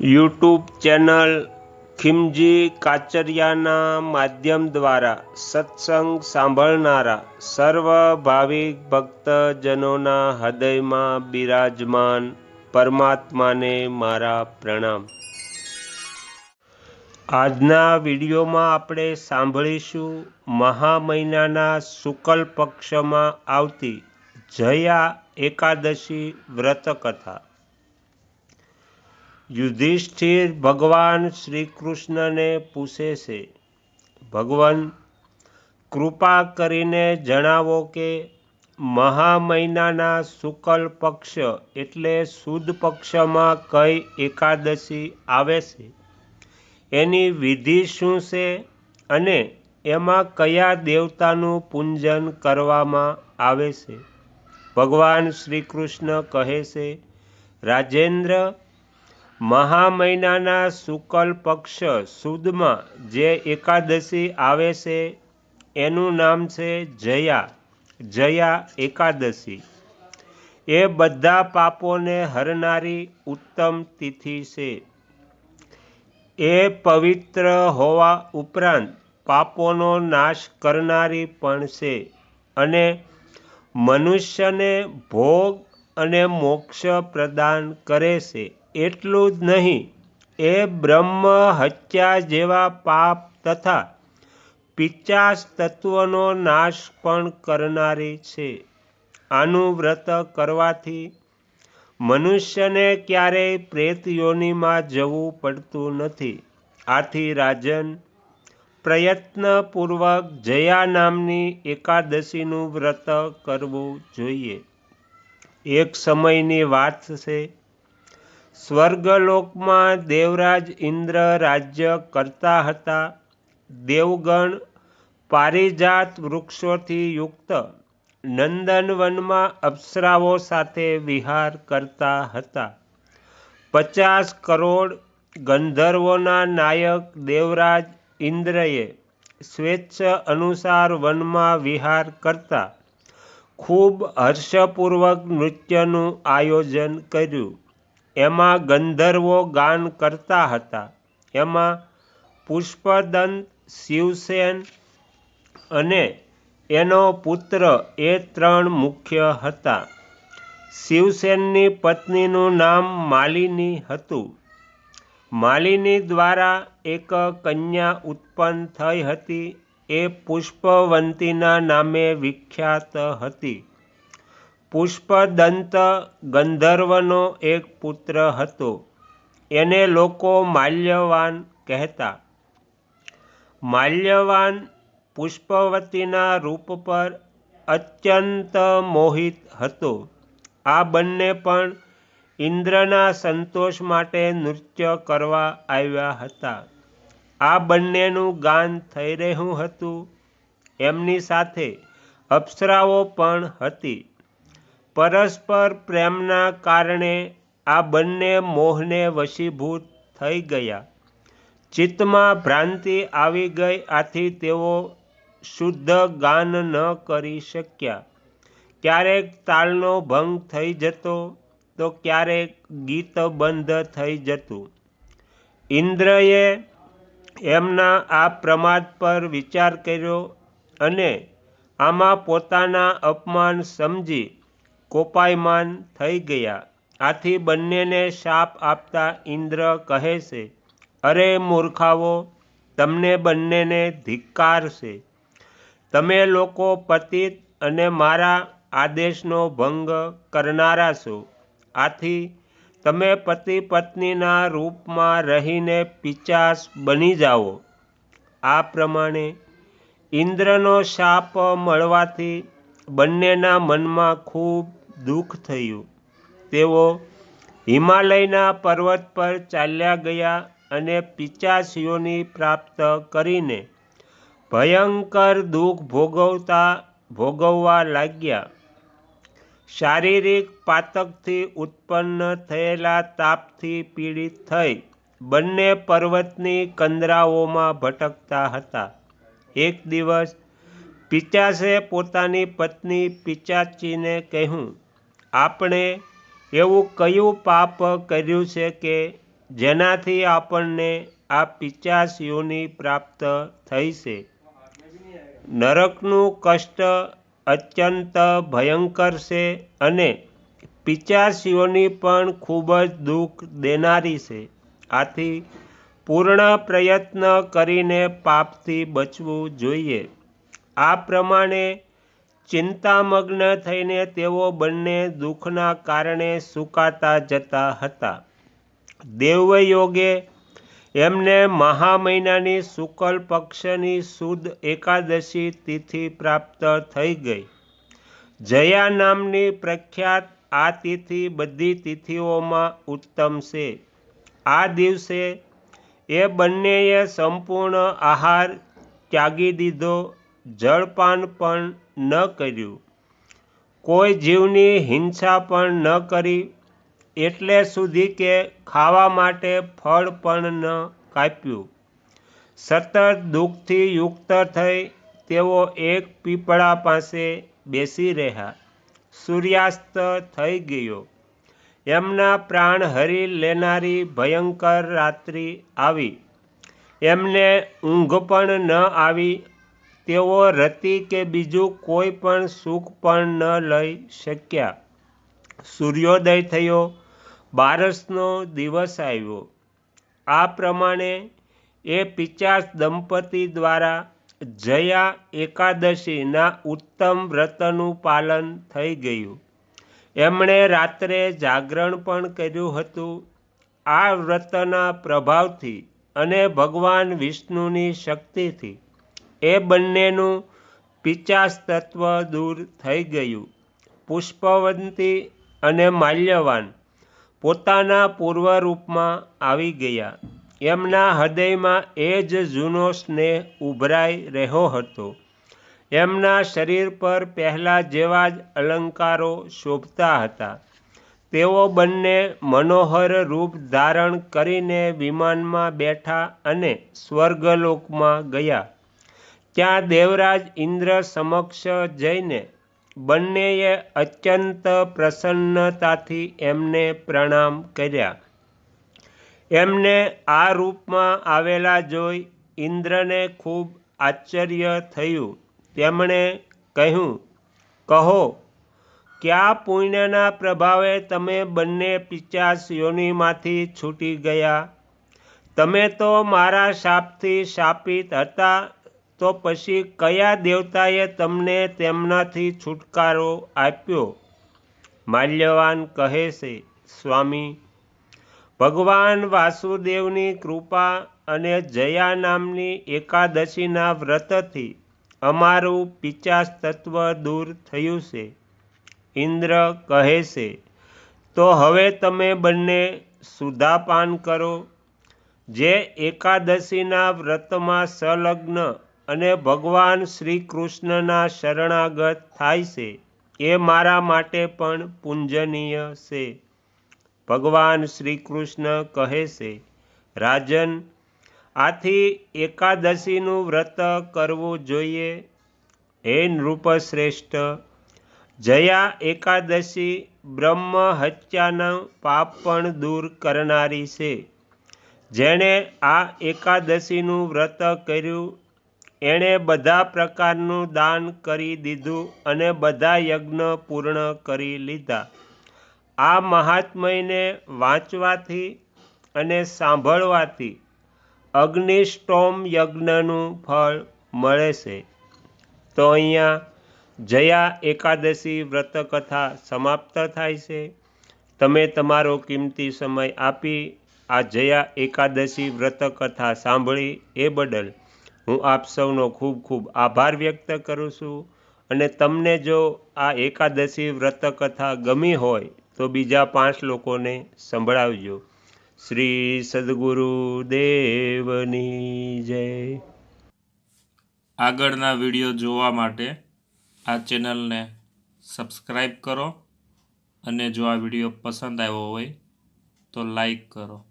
YouTube channel ખિમજી કાચરિયાના માધ્યમ દ્વારા સત્સંગ સાંભળનારા સર્વ ભાવિક ભક્તજનોના હૃદયમાં બિરાજમાન પરમાત્માને મારા પ્રણામ. આજના વિડીયોમાં આપણે સાંભળીશું મહા મહિનાના શુકલ પક્ષમાં આવતી જયા એકાદશી વ્રતકથા. યુધિષ્ઠિર ભગવાન શ્રી કૃષ્ણને પૂછે છે, ભગવાન, કૃપા કરીને જણાવો કે મહા મહિનાના શુક્લ પક્ષ એટલે સુદ પક્ષમાં કઈ એકાદશી આવે છે? એની વિધિ શું છે અને એમાં કયા દેવતાનું પૂજન કરવામાં આવે છે? ભગવાન શ્રી કૃષ્ણ કહે છે, રાજેન્દ્ર મહા મહિનાના શુકલ પક્ષ સુદમાં જે એકાદશી આવે છે, એનું નામ છે જયા જયા એકાદશી. એ બધા પાપોને હરનારી ઉત્તમ તિથિ છે. એ પવિત્ર હોવા ઉપરાંત પાપોનો નાશ કરનારી પણ છે અને મનુષ્યને ભોગ અને મોક્ષ પ્રદાન કરે છે. એટલું જ નહીં, એ બ્રહ્મ હત્યા જેવા પાપ તથા પિચાસ તત્વનો નાશ પણ કરનારી છે. આનું વ્રત કરવાથી મનુષ્યને ક્યારેય પ્રેત યોનિમાં જવું પડતું નથી. આથી રાજન પ્રયત્નપૂર્વક જયા નામની એકાદશીનું વ્રત કરવું જોઈએ. એક સમયની વાત છે સ્વર્ગલોકમાં દેવરાજ ઇન્દ્ર રાજ્ય કરતા હતા. દેવગણ પારિજાત વૃક્ષોથી યુક્ત નંદનવનમાં અપ્સરાઓ સાથે વિહાર કરતા હતા. પચાસ કરોડ ગંધર્વોના નાયક દેવરાજ ઇન્દ્રએ સ્વેચ્છ અનુસાર વનમાં વિહાર કરતા ખૂબ હર્ષપૂર્વક નૃત્યનું આયોજન કર્યું. એમાં ગંધર્વો ગાન કરતા હતા. એમાં પુષ્પદંત, શિવસેન અને એનો પુત્ર એ ત્રણ મુખ્ય હતા. શિવસેનની પત્નીનું નામ માલિની હતું. માલિની દ્વારા એક કન્યા ઉત્પન્ન થઈ હતી. એ પુષ્પવંતીના નામે વિખ્યાત હતી. પુષ્પદંત ગંધર્વનો એક પુત્ર હતો. એને લોકો માલ્યવાન કહેતા. માલ્યવાન પુષ્પવતીના રૂપ પર અત્યંત મોહિત હતો. આ બંને પણ ઇન્દ્રના સંતોષ માટે નૃત્ય કરવા આવ્યા હતા. આ બંનેનું ગાન થઈ રહ્યું હતું. એમની સાથે અપ્સરાઓ પણ હતી. પરસ્પર પ્રેમના કારણે આ બંને મોહને વશીભૂત થઈ ગયા. ચિત્તમાં ભ્રાંતિ આવી ગઈ, આથી તેઓ શુદ્ધ ગાન ન કરી શક્યા. ક્યારેક તાલનો ભંગ થઈ જતો, તો ક્યારેક ગીત બંધ થઈ જતું. ઇન્દ્રએ એમના આ પ્રમાદ પર વિચાર કર્યો અને આમાં પોતાના અપમાન સમજી કોપાયમાન થઈ ગયા. આથી બંનેને શાપ આપતા ઇન્દ્ર કહે છે, અરે મૂર્ખાવો તમને બંનેને ધિક્કાર છે. તમે લોકો પતિત અને મારા આદેશનો ભંગ કરનારા છો. આથી તમે પતિ પત્નીના રૂપમાં રહીને પિચાસ બની જાઓ. આ પ્રમાણે ઇન્દ્રનો શાપ મળવાથી બંનેના મનમાં ખૂબ દુઃખ થયું. તેઓ હિમાલયના પર્વત પર ચાલ્યા ગયા અને પિચાસીઓની પ્રાપ્ત કરીને ભયંકર દુઃખ ભોગવતા ભોગવવા લાગ્યા. શારીરિક પાતકથી ઉત્પન્ન થયેલા તાપથી પીડિત થઈ બંને પર્વતની કંદરાઓમાં ભટકતા હતા. એક દિવસ પિચાસે પોતાની પત્ની પિચાચીને કહ્યું આપણે એવું કયું પાપ કર્યું છે કે જેનાથી આપણને આ પિચાસીઓની પ્રાપ્ત થઈ છે? નરકનું કષ્ટ અત્યંત ભયંકર છે અને પિચાસીઓની પણ ખૂબ જ દુઃખ દેનારી છે. આથી પૂર્ણ પ્રયત્ન કરીને પાપથી બચવું જોઈએ. આ પ્રમાણે ચિંતામગ્ન થઈને તેઓ બંને દુઃખના કારણે સુકાતા જતા હતા. દેવયોગે એમને મહા મહિનાની શુકલ પક્ષની સુદ એકાદશી તિથિ પ્રાપ્ત થઈ ગઈ. જયા નામની પ્રખ્યાત આ તિથિ બધી તિથિઓમાં ઉત્તમ છે. આ દિવસે એ બંનેએ સંપૂર્ણ આહાર ત્યાગી દીધો. જળપાન પણ ન કર્યું. કોઈ જીવની હિંસા પણ ન કરી, એટલે સુધી કે ખાવા માટે ફળ પણ ન કાપ્યું. સતત દુઃખથી યુક્ત થઈ તેઓ એક પીપળા પાસે બેસી રહ્યા. સૂર્યાસ્ત થઈ ગયો. એમના પ્રાણ હરી લેનારી ભયંકર રાત્રિ આવી. એમને ઊંઘ પણ ન આવી તેઓ રતિ કે બીજું કોઈ પણ સુખ પણ ન લઈ શક્યા. સૂર્યોદય થયો, બારસનો દિવસ આવ્યો. આ પ્રમાણે એ પિચાસ દંપતી દ્વારા જયા એકાદશીના ઉત્તમ વ્રતનું પાલન થઈ ગયું. એમણે રાત્રે જાગરણ પણ કર્યું હતું. આ વ્રતના પ્રભાવથી અને ભગવાન વિષ્ણુની શક્તિથી એ બંનેનું પિચાસ તત્વ દૂર થઈ ગયું. પુષ્પવંતી અને માલ્યવાન પોતાના પૂર્વરૂપમાં આવી ગયા. એમના હૃદયમાં એ જ જૂનો સ્નેહ ઉભરાઈ રહ્યો હતો. એમના શરીર પર પહેલાં જેવા જ અલંકારો શોભતા હતા. તેઓ બંને મનોહર રૂપ ધારણ કરીને વિમાનમાં બેઠા અને સ્વર્ગલોકમાં ગયા. ત્યાં દેવરાજ ઇન્દ્ર સમક્ષ જઈને બંનેએ અત્યંત પ્રસન્નતાથી એમને પ્રણામ કર્યા. એમને આ રૂપમાં આવેલા જોઈ ઇન્દ્રને ખૂબ આશ્ચર્ય થયું. તેમણે કહ્યું, કહો, કયા પુણ્યના પ્રભાવે તમે બંને પિચાસ યોનિમાંથી છૂટી ગયા? તમે તો મારા શાપથી શાપિત હતા તો પછી કયા દેવતાએ તમને તેમનાથી છુટકારો આપ્યો? માલ્યવાન કહે છે, સ્વામી, ભગવાન વાસુદેવની કૃપા અને જયા નામની એકાદશીના વ્રતથી અમારું પિચાસ તત્વ દૂર થયું છે. ઇન્દ્ર કહે છે, તો હવે તમે બંને સુધાપાન કરો. જે એકાદશીના વ્રતમાં સંલગ્ન અને ભગવાન શ્રી કૃષ્ણના શરણાગત થાય છે, એ મારા માટે પણ પૂંજનીય છે. ભગવાન શ્રી કૃષ્ણ કહે છે, રાજન, આથી એકાદશીનું વ્રત કરવું જોઈએ. હે નૃપશ્રેષ્ઠ, જયા એકાદશી બ્રહ્મ હત્યાના પાપ પણ દૂર કરનારી છે. જેણે આ એકાદશીનું વ્રત કર્યું એણે બધા પ્રકારનું દાન કરી દીધું અને બધા યજ્ઞ પૂર્ણ કરી લીધા. આ મહાત્મયને વાંચવાથી અને સાંભળવાથી અગ્નિષ્ટોમ યજ્ઞનું ફળ મળે છે. તો અહીંયા જયા એકાદશી વ્રતકથા સમાપ્ત થાય છે. તમે તમારો કિંમતી સમય આપી આ જયા એકાદશી વ્રતકથા સાંભળી એ બદલ હું આપ સૌનો ખૂબ ખૂબ આભાર વ્યક્ત કરું છું. અને તમને જો આ એકાદશી વ્રતકથા ગમી હોય, તો બીજા પાંચ લોકોને સંભળાવજો. શ્રી સદગુરુ દેવની જય. આગળના વીડિયો જોવા માટે આ ચેનલને સબસ્ક્રાઈબ કરો. અને જો આ વીડિયો પસંદ આવ્યો હોય, તો લાઈક કરો.